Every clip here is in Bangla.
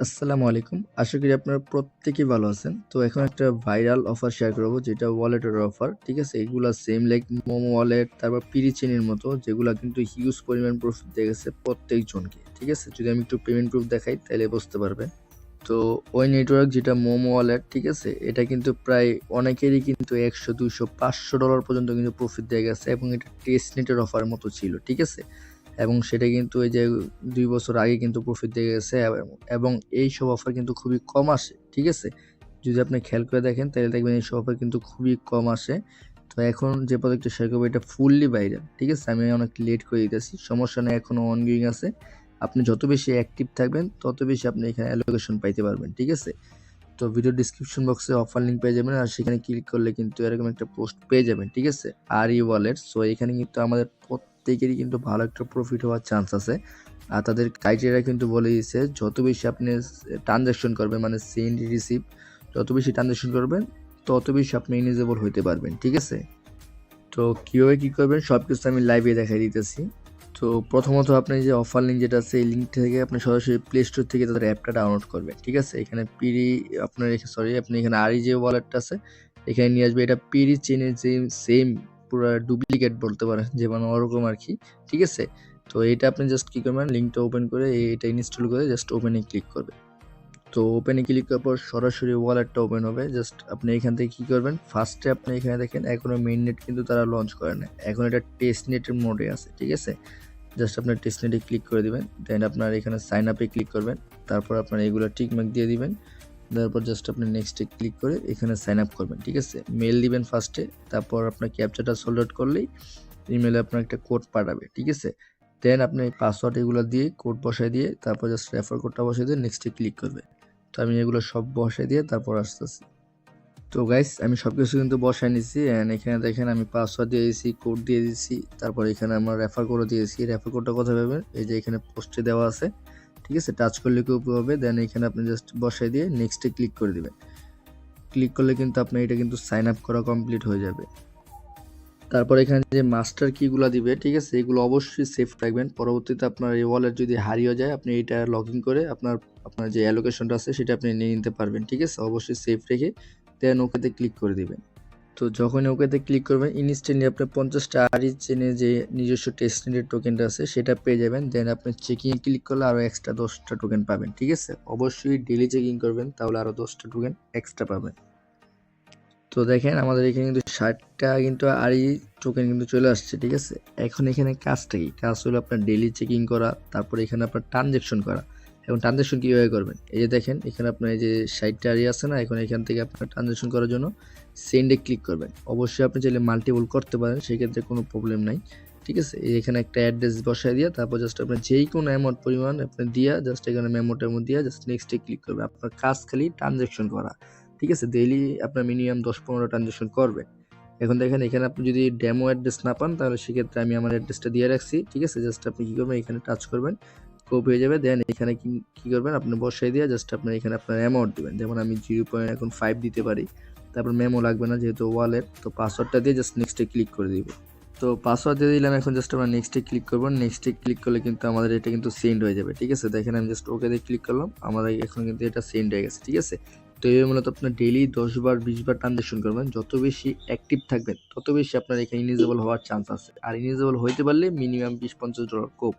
আসসালামু আলাইকুম। আশা করি আপনারা প্রত্যেকেই ভালো আছেন। তো এখন একটা ভাইরাল অফার শেয়ার করব যেটা ওয়ালেটের অফার। ঠিক আছে? এগুলো সেম লাইক মোমো ওয়ালেট তারপর পিরিচেনির মতো যেগুলা কিন্তু হিউজ পরিমাণ প্রফিট দিয়ে গেছে প্রত্যেকজনকে। ঠিক আছে? যদি আমি একটু পেমেন্ট প্রুফ দেখাই তাহলে বুঝতে পারবেন। তো ওই নেটওয়ার্ক যেটা মোমো ওয়ালেট ঠিক আছে? এটা কিন্তু প্রায় অনেকেরই কিন্তু ১০০, ২০০, ৫০০ ডলার পর্যন্ত কিন্তু প্রফিট দিয়ে গেছে এবং এটা টেস্ট নেটের অফারের মতো ছিল। ঠিক আছে? এবং সেটা কিন্তু এই যে দুই বছর আগে কিন্তু প্রফিট দিয়ে গেছে এবং এইসব অফার কিন্তু খুবই কম আসে। ঠিক আছে? যদি আপনি খেয়াল করে দেখেন, তাহলে দেখবেন এই সব অফার কিন্তু খুবই কম আসে। তো এখন যে প্রজেক্টটা শেয়ার করব, এটা ফুললি বাইরে ঠিক আছে? আমি অনেক লেট করে দিতেছি। সমস্যা নেই, এখনও অনগোয়িং আছে। আপনি যত বেশি অ্যাক্টিভ থাকবেন, তত বেশি আপনি এখানে অ্যালোকেশন পাইতে পারবেন। ঠিক আছে? তো ভিডিও ডিসক্রিপশন বক্সে অফার লিঙ্ক পেয়ে যাবেন, আর সেখানে ক্লিক করলে কিন্তু এরকম একটা পোস্ট পেয়ে যাবেন। ঠিক আছে? আর ই ওয়ালেট সো এখানে কিন্তু আমাদের প্রত্যেকেরই কিন্তু ভালো একটা প্রফিট হওয়ার চান্স আছে। আর তাদের ক্রাইটেরিয়া কিন্তু বলে দিয়েছে, যত বেশি আপনি ট্রানজ্যাকশন করবেন মানে সেন্ড রিসিভ যত বেশি ট্রানজ্যাকশন করবেন, তত বেশি আপনি ইলিজিবল হইতে পারবেন। ঠিক আছে? তো কীভাবে কী করবেন সব কিছু আমি লাইভে দেখাই দিতেছি। তো প্রথমত আপনি যে অফার লিঙ্ক যেটা আছে, এই লিঙ্ক থেকে আপনি সরাসরি প্লে স্টোর থেকে তাদের অ্যাপটা ডাউনলোড করবেন, ঠিক আছে এখানে পিরি আপনার সরি আপনি এখানে আরই যে ওয়ালেটটা আছে, এখানে নিয়ে আসবে, এটা পিরি চেনের যে সেম পুরো ডুপ্লিকেট বলতে পারেন, যে মানে ওরকম আর কি, ঠিক আছে? তো এটা আপনি জাস্ট কী করবেন লিঙ্কটা ওপেন করে এটা ইনস্টল করে জাস্ট ওপেনে ক্লিক করবে তো ওপেনে ক্লিক করার পর সরাসরি ওয়ালেটটা ওপেন হবে জাস্ট আপনি এখান থেকে কী করবেন ফার্স্টে আপনি এখানে দেখেন এখনও মেইন নেট কিন্তু তারা লঞ্চ করে না এখন এটা টেস্ট নেটের মোডে আছে, ঠিক আছে? জাস্ট আপনার টেস্ট নেটে ক্লিক করে দিবেন দেন আপনার এখানে সাইন আপে ক্লিক করবেন, তারপর আপনার এগুলো টিকমার্ক দিয়ে দিবেন। তারপর জাস্ট আপনি নেক্সটে ক্লিক করে এখানে সাইন আপ করবেন, ঠিক আছে? মেল দিবেন ফার্স্টে তারপর আপনার ক্যাপচারটা সোল্ড আউট করলেই ইমেলে আপনার একটা কোড পাঠাবে, ঠিক আছে? দেন আপনি পাসওয়ার্ড এগুলো দিয়ে কোড বসাই দিয়ে তারপর জাস্ট রেফার কোডটা বসাই দিয়ে নেক্সটে ক্লিক করবে তো আমি এগুলো সব বসাই দিয়ে তারপর আসতেছি। তো গাইস আমি সব কিছু কিন্তু বসাই নিছি অ্যান্ড এখানে দেখেন আমি পাসওয়ার্ড দিয়ে দিয়েছি কোড দিয়ে দিয়েছি, তারপর এখানে আমার রেফার কোড দিয়েছি। রেফার কোডটা কোথায় পাবেন? এই যে এখানে পোস্টে দেওয়া আছে। ঠিক আছে? টাচ করলে কেউ হবে? দেন এখানে আপনি জাস্ট বসাই দিয়ে নেক্সটে ক্লিক করে দেবেন। ক্লিক করলে কিন্তু আপনার এটা কিন্তু সাইন আপ করা কমপ্লিট হয়ে যাবে। তারপর এখানে যে মাস্টার কিগুলো দিবে, ঠিক আছে? এগুলো অবশ্যই সেফ রাখবেন। পরবর্তীতে আপনার এই ওয়ালেট যদি হারিয়ে যায়, আপনি এটা লগ ইন করে আপনার আপনার যে অ্যালোকেশনটা আছে, সেটা আপনি নিয়ে নিতে পারবেন, ঠিক আছে? অবশ্যই সেফ রেখে। দেন ওকেতে ক্লিক করে দিবেন। তো যখন ওকেতে ক্লিক করবেন ইনস্ট্যান্টলি আপনার পঞ্চাশটা আরই চেনে যে নিজস্ব টেস্টের টোকেনটা আছে, সেটা পেয়ে যাবেন। দেন আপনি চেকিংয়ে ক্লিক করলে আরও এক্সট্রা দশটা টোকেন পাবেন, ঠিক আছে? অবশ্যই ডেলি চেকিং করবেন, তাহলে আরও দশটা টোকেন এক্সট্রা পাবেন। তো দেখেন, আমাদের এখানে কিন্তু ষাটটা কিন্তু আরই টোকেন কিন্তু চলে আসছে, ঠিক আছে? এখন এখানে কাজটা কি? কাজ হলো আপনার ডেলি চেকিং করা, তারপর এখানে আপনার ট্রানজ্যাকশন করা। এবং ট্রানজ্যাকশন কীভাবে করবেন? এই যে দেখেন, এখানে আপনার এই যে সাইটটা আরি আছে না, এখন এখান থেকে আপনার ট্রানজ্যাকশন করার জন্য সেন্ডে ক্লিক করবেন। অবশ্যই আপনি চাইলে মাল্টিপল করতে পারেন সেক্ষেত্রে কোনো প্রবলেম নাই, ঠিক আছে? এখানে একটা অ্যাড্রেস বসাই দিয়ে, তারপর জাস্ট আপনার যেই কোনো অ্যামাউন্ট পরিমাণ আপনি দিয়া জাস্ট এখানে মেমো টেমো দিয়া জাস্ট নেক্সটে ক্লিক করবে আপনার কাজ খালি ট্রানজ্যাকশন করা, ঠিক আছে? ডেইলি আপনার মিনিমাম দশ পনেরো ট্রানজ্যাকশন করবে। এখন দেখেন, এখানে আপনি যদি ডেমো অ্যাড্রেস না পান, তাহলে সেক্ষেত্রে আমি আমার অ্যাড্রেসটা দিয়ে রাখছি, ঠিক আছে? জাস্ট আপনি কী করবেন, এখানে টাচ করবেন। কপি হয়ে যাবে দেন এখানে কি করবেন? আপনি বসাই দিয়ে জাস্ট আপনার এখানে আপনার অ্যামাউন্ট দেবেন। যেমন আমি জিরো পয়েন্ট এখন ফাইভ দিতে পারি, তারপর মেমো লাগবে না যেহেতু ওয়ালেট তো পাসওয়ার্ডটা দিয়ে জাস্ট নেক্সটে ক্লিক করে দিব। তো পাসওয়ার্ড দিয়ে দিলাম, এখন জাস্ট আমরা নেক্সটে ক্লিক করব। নেক্সটে ক্লিক করলে কিন্তু আমাদের এটা কিন্তু সেন্ড হয়ে যাবে, ঠিক আছে? দেখেন আমি জাস্ট ওকে দিয়ে ক্লিক করলাম, আমাদের এখন কিন্তু এটা সেন্ড হয়ে গেছে, ঠিক আছে? তো এইভাবে মূলত আপনার ডেলি দশ বার, বিশ বার ট্রানজ্যাকশন করবেন। যত বেশি অ্যাক্টিভ থাকবেন, তত বেশি আপনার এখানে ইনিজেবল হওয়ার চান্স আছে। আর ইনিজেবল হইতে পারলে মিনিমাম বিশ, পঞ্চাশ ডলার কোপ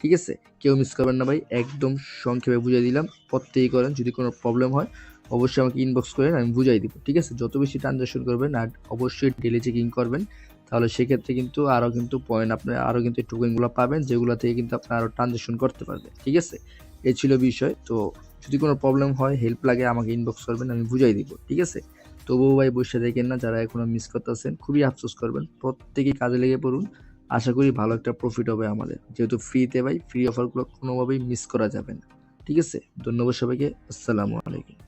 ঠিক আছে? কেউ মিস করবেন না ভাই, একদম সংক্ষেপে বুঝিয়ে দিলাম, প্রত্যেকেই করেন, যদি কোনো প্রবলেম হয়, অবশ্যই আমাকে ইনবক্স করেন আমি বুঝাই দিব, ঠিক আছে? যত বেশি ট্রানজাকশন করবেন, আর অবশ্যই ডেলি চেকিং করবেন, তাহলে সেক্ষেত্রে কিন্তু আরও কিন্তু পয়েন্ট আপনি, আরও কিন্তু টোকেনগুলো পাবেন, যেগুলো থেকে কিন্তু আপনি আরও ট্রানজ্যাকশন করতে পারবেন, ঠিক আছে? এ ছিল বিষয়, তো যদি কোনো প্রবলেম হয় হেল্প লাগে, আমাকে ইনবক্স করবেন, আমি বুঝাই দিব, ঠিক আছে? তবুও ভাই বসে দেখেন না, যারা এখনও মিস করতেছেন, খুবই আফসোস করবেন, প্রত্যেকেই কাজে লেগে পড়ুন আশা করি ভালো একটা প্রফিট হবে আমাদের। যেহেতু ফ্রিতে ভাই ফ্রি অফারগুলো কোনোভাবেই মিস করা যাবে না। ঠিক আছে? ধন্যবাদ সবাইকে। আসসালামু আলাইকুম।